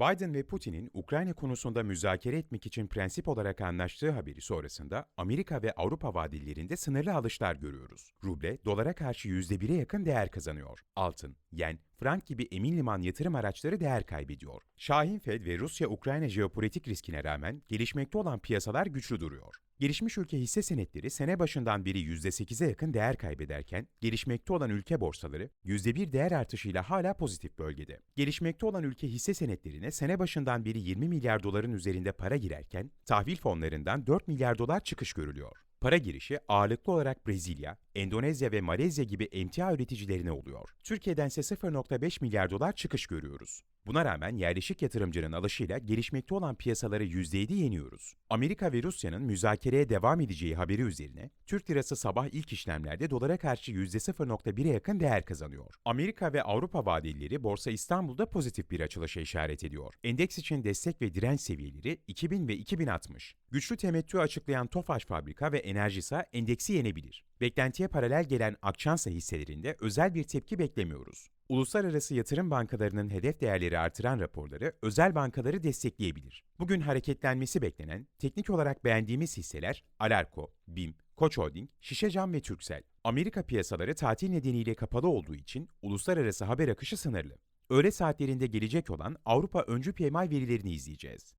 Biden ve Putin'in Ukrayna konusunda müzakere etmek için prensip olarak anlaştığı haberi sonrasında Amerika ve Avrupa vadillerinde sınırlı alışlar görüyoruz. Ruble, dolara karşı %1'e yakın değer kazanıyor. Altın, yen, frank gibi emin liman yatırım araçları değer kaybediyor. Şahin Fed ve Rusya-Ukrayna jeopolitik riskine rağmen gelişmekte olan piyasalar güçlü duruyor. Gelişmiş ülke hisse senetleri sene başından beri %8'e yakın değer kaybederken, gelişmekte olan ülke borsaları %1 değer artışıyla hala pozitif bölgede. Gelişmekte olan ülke hisse senetlerine sene başından beri 20 milyar doların üzerinde para girerken, tahvil fonlarından 4 milyar dolar çıkış görülüyor. Para girişi ağırlıklı olarak Brezilya, Endonezya ve Malezya gibi emtia üreticilerine oluyor. Türkiye'dense 0.5 milyar dolar çıkış görüyoruz. Buna rağmen yerleşik yatırımcının alışıyla gelişmekte olan piyasaları %7 yeniyoruz. Amerika ve Rusya'nın müzakereye devam edeceği haberi üzerine Türk lirası sabah ilk işlemlerde dolara karşı %0.1'e yakın değer kazanıyor. Amerika ve Avrupa vadelileri Borsa İstanbul'da pozitif bir açılışa işaret ediyor. Endeks için destek ve direnç seviyeleri 2000 ve 2060. Güçlü temettü açıklayan Tofaş Fabrika ve Enerjisa endeksi yenebilir. Beklentiye paralel gelen Akçansa hisselerinde özel bir tepki beklemiyoruz. Uluslararası yatırım bankalarının hedef değerleri artıran raporları özel bankaları destekleyebilir. Bugün hareketlenmesi beklenen, teknik olarak beğendiğimiz hisseler Alarko, BİM, Koç Holding, Şişecam ve Türksel. Amerika piyasaları tatil nedeniyle kapalı olduğu için uluslararası haber akışı sınırlı. Öğle saatlerinde gelecek olan Avrupa öncü PMI verilerini izleyeceğiz.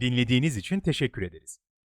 Dinlediğiniz için teşekkür ederiz.